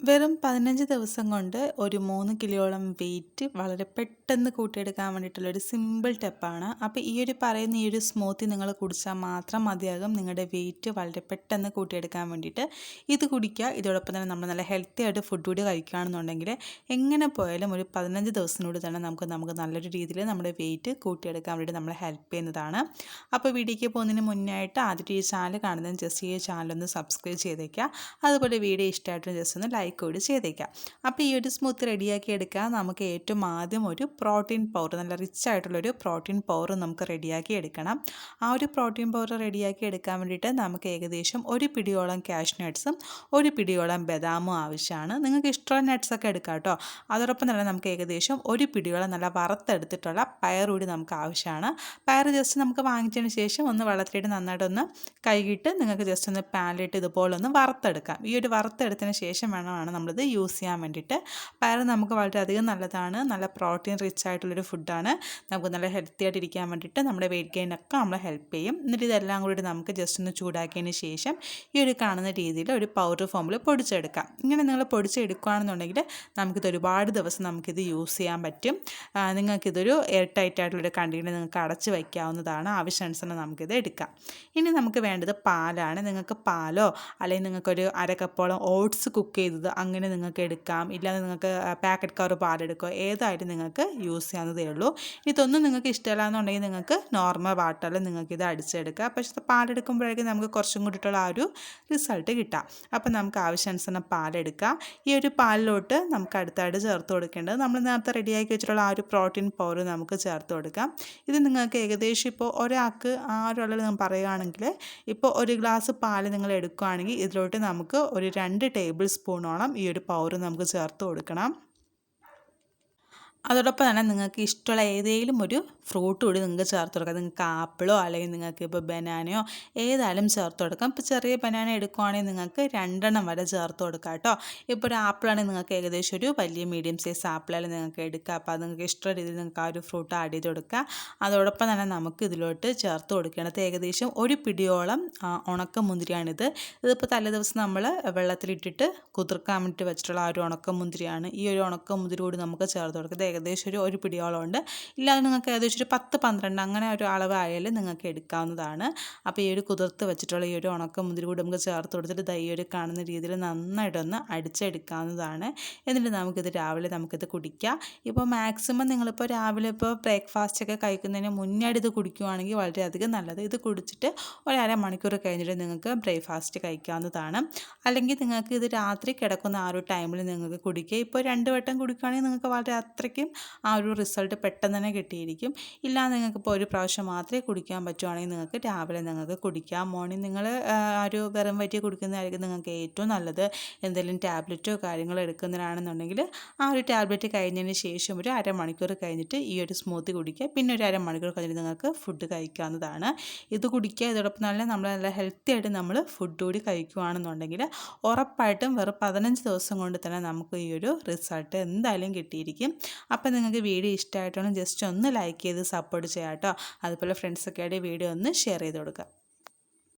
വെറും പതിനഞ്ച് ദിവസം കൊണ്ട് ഒരു മൂന്ന് കിലോയോളം വെയിറ്റ് വളരെ പെട്ടെന്ന് കൂട്ടിയെടുക്കാൻ വേണ്ടിയിട്ടുള്ള ഒരു സിമ്പിൾ ടെപ്പാണ് അപ്പോൾ ഈ ഒരു പറയുന്ന ഈ ഒരു സ്മൂത്തി നിങ്ങൾ കുടിച്ചാൽ മാത്രം മതിയാകും. നിങ്ങളുടെ വെയിറ്റ് വളരെ പെട്ടെന്ന് കൂട്ടിയെടുക്കാൻ വേണ്ടിയിട്ട്. ഇത് കുടിക്കുക. ഇതോടൊപ്പം തന്നെ നമ്മൾ നല്ല ഹെൽത്തി ആയിട്ട് ഫുഡ് കൂടി കഴിക്കുകയാണെന്നുണ്ടെങ്കിൽ എങ്ങനെ പോയാലും ഒരു പതിനഞ്ച് ദിവസത്തിനുള്ളിൽ തന്നെ നമുക്ക് നമുക്ക് നല്ലൊരു രീതിയിൽ നമ്മുടെ വെയിറ്റ് കൂട്ടിയെടുക്കാൻ വേണ്ടി നമ്മളെ ഹെൽപ്പ് ചെയ്യുന്നതാണ്. അപ്പോൾ വീഡിയോയ്ക്ക് പോകുന്നതിന് മുന്നേ ആയിട്ട് ആദ്യത്തെ ഈ ചാനൽ കാണുന്നതിന് ജസ്റ്റ് ഈ ചാനൽ ഒന്ന് സബ്സ്ക്രൈബ് ചെയ്തേക്കുക. അതുപോലെ വീഡിയോ ഇഷ്ടമായിട്ട് ജസ്റ്റ് ഒന്ന് ലൈക്ക് ലൈക്ക് ചെയ്തേക്കാം. അപ്പോൾ ഈ ഒരു സ്മൂത്ത് റെഡിയാക്കി എടുക്കാൻ നമുക്ക് ഏറ്റവും ആദ്യം ഒരു പ്രോട്ടീൻ പൗഡർ നല്ല റിച്ച് ആയിട്ടുള്ളൊരു പ്രോട്ടീൻ പൗഡർ നമുക്ക് റെഡിയാക്കി എടുക്കണം. ആ ഒരു പ്രോട്ടീൻ പൗഡർ റെഡിയാക്കി എടുക്കാൻ വേണ്ടിയിട്ട് നമുക്ക് ഏകദേശം ഒരു പിടിയോളം ക്യാഷ് നട്ട്സും ഒരു പിടിയോളം ബദാമും ആവശ്യമാണ്. നിങ്ങൾക്ക് ഇഷ്ടമുള്ള നട്ട്സൊക്കെ എടുക്കാം കേട്ടോ. അതോടൊപ്പം തന്നെ നമുക്ക് ഏകദേശം ഒരു പിടിയോളം നല്ല വറുത്തെടുത്തിട്ടുള്ള പയർ കൂടി നമുക്ക് ആവശ്യമാണ്. പയർ ജസ്റ്റ് നമുക്ക് വാങ്ങിച്ചതിന് ശേഷം ഒന്ന് വെള്ളത്തിലിട്ട് നന്നായിട്ടൊന്ന് കൈകിട്ട് നിങ്ങൾക്ക് ജസ്റ്റ് ഒന്ന് പാനിലിട്ട് ഇതുപോലെ ഒന്ന് വറുത്തെടുക്കാം. ഈ ഒരു വറുത്തെടുത്തതിന് ശേഷം വേണം ആണ് നമ്മളിത് യൂസ് ചെയ്യാൻ വേണ്ടിയിട്ട്. പയർ നമുക്ക് വളരെയധികം നല്ലതാണ്. നല്ല പ്രോട്ടീൻ റിച്ച് ആയിട്ടുള്ളൊരു ഫുഡാണ് നമുക്ക് നല്ല ഹെൽത്തി ആയിട്ട് ഇരിക്കാൻ വേണ്ടിയിട്ട് നമ്മുടെ വെയിറ്റ് ഗെയിനൊക്കെ നമ്മളെ ഹെൽപ്പ് ചെയ്യും. എന്നിട്ട് ഇതെല്ലാം കൂടി നമുക്ക് ജസ്റ്റ് ഒന്ന് ചൂടാക്കിയതിന് ശേഷം ഈ ഒരു കാണുന്ന രീതിയിൽ ഒരു പൗഡർ ഫോമിൽ പൊടിച്ചെടുക്കാം. ഇങ്ങനെ നിങ്ങൾ പൊടിച്ചെടുക്കുകയാണെന്നുണ്ടെങ്കിൽ നമുക്കിത് ഒരുപാട് ദിവസം നമുക്കിത് യൂസ് ചെയ്യാൻ പറ്റും. നിങ്ങൾക്കിതൊരു എയർ ടൈറ്റ് ആയിട്ടുള്ളൊരു കണ്ടെയ്നർ നിങ്ങൾക്ക് അടച്ച് വയ്ക്കാവുന്നതാണ് ആവശ്യാനുസരണം നമുക്കിത് എടുക്കാം. ഇനി നമുക്ക് വേണ്ടത് പാലാണ്. നിങ്ങൾക്ക് പാലോ അല്ലെങ്കിൽ നിങ്ങൾക്കൊരു അര ഓട്സ് കുക്ക് ചെയ്തത് അങ്ങനെ നിങ്ങൾക്ക് എടുക്കാം. ഇല്ലാതെ നിങ്ങൾക്ക് പാക്കറ്റ് കവർ പാലെടുക്കുക ഏതായാലും നിങ്ങൾക്ക് യൂസ് ചെയ്യാവുന്നതേ ഉള്ളൂ. ഇതൊന്നും നിങ്ങൾക്ക് ഇഷ്ടമല്ല എന്നുണ്ടെങ്കിൽ നിങ്ങൾക്ക് നോർമൽ വാട്ടറിൽ നിങ്ങൾക്ക് ഇത് അടിച്ചെടുക്കുക. പക്ഷേ പാലെടുക്കുമ്പോഴേക്കും നമുക്ക് കുറച്ചും കൂടിയിട്ടുള്ള ആ ഒരു റിസൾട്ട് കിട്ടാം. അപ്പോൾ നമുക്ക് ആവശ്യാനുസരണം പാലെടുക്കാം. ഈ ഒരു പാലിലോട്ട് നമുക്ക് അടുത്തായിട്ട് ചേർത്ത് കൊടുക്കേണ്ടത് നമ്മൾ നേരത്തെ റെഡിയാക്കി വെച്ചിട്ടുള്ള ആ ഒരു പ്രോട്ടീൻ പൗഡർ നമുക്ക് ചേർത്ത് കൊടുക്കാം. ഇത് നിങ്ങൾക്ക് ഏകദേശം ഇപ്പോൾ ഒരാൾക്ക് ആ ഒരാളിൽ നിങ്ങൾ പറയുകയാണെങ്കിൽ ഇപ്പോൾ ഒരു ഗ്ലാസ് പാൽ നിങ്ങൾ എടുക്കുകയാണെങ്കിൽ ഇതിലോട്ട് നമുക്ക് ഒരു രണ്ട് ടേബിൾ സ്പൂണോളം ഈ ഒരു പൗര് നമുക്ക് ചേർത്ത് കൊടുക്കണം. അതോടൊപ്പം തന്നെ നിങ്ങൾക്ക് ഇഷ്ടമുള്ള ഏതെങ്കിലും ഒരു ഫ്രൂട്ട് കൂടി നിങ്ങൾക്ക് ചേർത്ത് കൊടുക്കാം. നിങ്ങൾക്ക് ആപ്പിളോ അല്ലെങ്കിൽ നിങ്ങൾക്ക് ഇപ്പോൾ ബനാനയോ ഏതായാലും ചേർത്ത് കൊടുക്കാം. ഇപ്പോൾ ചെറിയ ബനാന എടുക്കുവാണെങ്കിൽ നിങ്ങൾക്ക് രണ്ടെണ്ണം വരെ ചേർത്ത് കൊടുക്കാം കേട്ടോ. ഇപ്പോൾ ഒരു ആപ്പിളാണെങ്കിൽ നിങ്ങൾക്ക് ഏകദേശം ഒരു വലിയ മീഡിയം സൈസ് ആപ്പിളായാലും നിങ്ങൾക്ക് എടുക്കാം അപ്പോൾ അത് നിങ്ങൾക്ക് ഇഷ്ടമുള്ള രീതിയിൽ നിങ്ങൾക്ക് ആ ഒരു ഫ്രൂട്ട് ആഡ് ചെയ്ത് കൊടുക്കുക. അതോടൊപ്പം തന്നെ നമുക്ക് ഇതിലോട്ട് ചേർത്ത് കൊടുക്കേണ്ടത് ഏകദേശം ഒരു പിടിയോളം ഉണക്ക മുന്തിരിയാണിത്. ഇതിപ്പോൾ തലേ ദിവസം നമ്മൾ വെള്ളത്തിലിട്ടിട്ട് കുതിർക്കാൻ വേണ്ടിയിട്ട് വെച്ചിട്ടുള്ള ആ ഒരു ഉണക്ക മുന്തിരിയാണ്. ഈ ഒരു ഉണക്ക മുന്തിരി കൂടി നമുക്ക് ചേർത്ത് കൊടുക്കുന്നത് ഏകദേശം ഒരു ഒരു പിടിയോളം ഉണ്ട് ഇല്ലാതെ നിങ്ങൾക്ക് ഏകദേശം ഒരു പത്ത് പന്ത്രണ്ട് അങ്ങനെ ഒരു അളവായാലും നിങ്ങൾക്ക് എടുക്കാവുന്നതാണ്. അപ്പോൾ ഈ ഒരു കുതിർത്ത് വെച്ചിട്ടുള്ള ഈ ഒരു ഉണക്ക മുന്തിരി കൂടി നമുക്ക് ചേർത്ത് കൊടുത്തിട്ട് ദൈ ഒരു കാണുന്ന രീതിയിൽ നന്നായിട്ടൊന്ന് അടിച്ചെടുക്കാവുന്നതാണ്. എന്നിട്ട് നമുക്കിത് രാവിലെ നമുക്കിത് കുടിക്കാം. ഇപ്പോൾ മാക്സിമം നിങ്ങളിപ്പോൾ രാവിലെ ഇപ്പോൾ ബ്രേക്ക്ഫാസ്റ്റ് ഒക്കെ കഴിക്കുന്നതിന് മുന്നേ ഇത് കുടിക്കുവാണെങ്കിൽ വളരെയധികം നല്ലത്. ഇത് കുടിച്ചിട്ട് ഒരു മണിക്കൂർ കഴിഞ്ഞിട്ട് നിങ്ങൾക്ക് ബ്രേക്ക്ഫാസ്റ്റ് കഴിക്കാവുന്നതാണ്. അല്ലെങ്കിൽ നിങ്ങൾക്ക് ഇത് രാത്രി കിടക്കുന്ന ആ ഒരു ടൈമിൽ നിങ്ങൾക്ക് കുടിക്കുക ഇപ്പോൾ രണ്ട് വട്ടം കുടിക്കുകയാണെങ്കിൽ നിങ്ങൾക്ക് വളരെ അത്രയ്ക്ക് ആയിരിക്കും ആ ഒരു റിസൾട്ട് പെട്ടെന്ന് തന്നെ കിട്ടിയിരിക്കും. ഇല്ല നിങ്ങൾക്ക് ഇപ്പോൾ ഒരു പ്രാവശ്യം മാത്രമേ കുടിക്കാൻ പറ്റുവാണെങ്കിൽ നിങ്ങൾക്ക് രാവിലെ നിങ്ങൾക്ക് കുടിക്കാം. മോർണിംഗ് നിങ്ങൾ ആ ഒരു വെറും വറ്റി കുടിക്കുന്നതായിരിക്കും നിങ്ങൾക്ക് ഏറ്റവും നല്ലത്. എന്തെങ്കിലും ടാബ്ലറ്റോ കാര്യങ്ങളോ എടുക്കുന്നതിനാണെന്നുണ്ടെങ്കിൽ ആ ഒരു ടാബ്ലറ്റ് കഴിഞ്ഞതിന് ശേഷം ഒരു അരമണിക്കൂർ കഴിഞ്ഞിട്ട് ഈ ഒരു സ്മൂത്തി കുടിക്കുക. പിന്നെ ഒരു അരമണിക്കൂർ കഴിഞ്ഞിട്ട് നിങ്ങൾക്ക് ഫുഡ് കഴിക്കാവുന്നതാണ്. ഇത് കുടിക്കുക ഇതോടൊപ്പം നല്ല നമ്മൾ നല്ല ഹെൽത്തി ആയിട്ട് നമ്മൾ ഫുഡ് കൂടി കഴിക്കുകയാണെന്നുണ്ടെങ്കിൽ ഉറപ്പായിട്ടും വെറും പതിനഞ്ച് ദിവസം കൊണ്ട് തന്നെ നമുക്ക് ഈ ഒരു റിസൾട്ട് എന്തായാലും കിട്ടിയിരിക്കും. അപ്പോൾ നിങ്ങൾക്ക് വീഡിയോ ഇഷ്ടമായിട്ടാണ് ജസ്റ്റ് ഒന്ന് ലൈക്ക് ചെയ്ത് സപ്പോർട്ട് ചെയ്യാം കേട്ടോ. അതുപോലെ ഫ്രണ്ട്സൊക്കെ ആയിട്ട് വീഡിയോ ഒന്ന് ഷെയർ ചെയ്ത് കൊടുക്കുക.